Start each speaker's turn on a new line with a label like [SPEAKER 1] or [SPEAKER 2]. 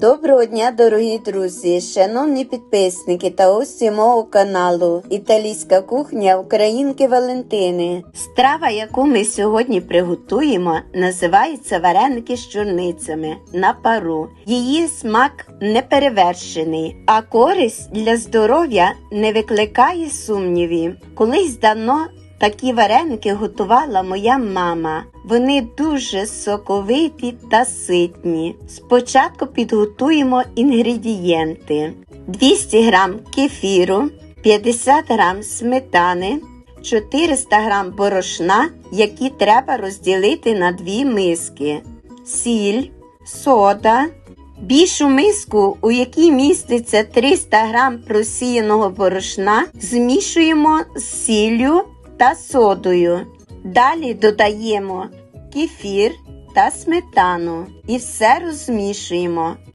[SPEAKER 1] Доброго дня, дорогі друзі, шановні підписники та гості мого каналу Італійська кухня Українки Валентини. Страва, яку ми сьогодні приготуємо, називається вареники з чорницями на пару. Її смак неперевершений, а користь для здоров'я не викликає сумнівів. Колись давно Такі вареники готувала моя мама. Вони дуже соковиті та ситні. Спочатку підготуємо інгредієнти: 200 г кефіру, 50 г сметани, 400 г борошна, які треба розділити на дві миски, сіль, сода. Більшу миску, у якій міститься 300 г просіяного борошна, змішуємо з сіллю та содою. Далі додаємо кефір та сметану і все розмішуємо.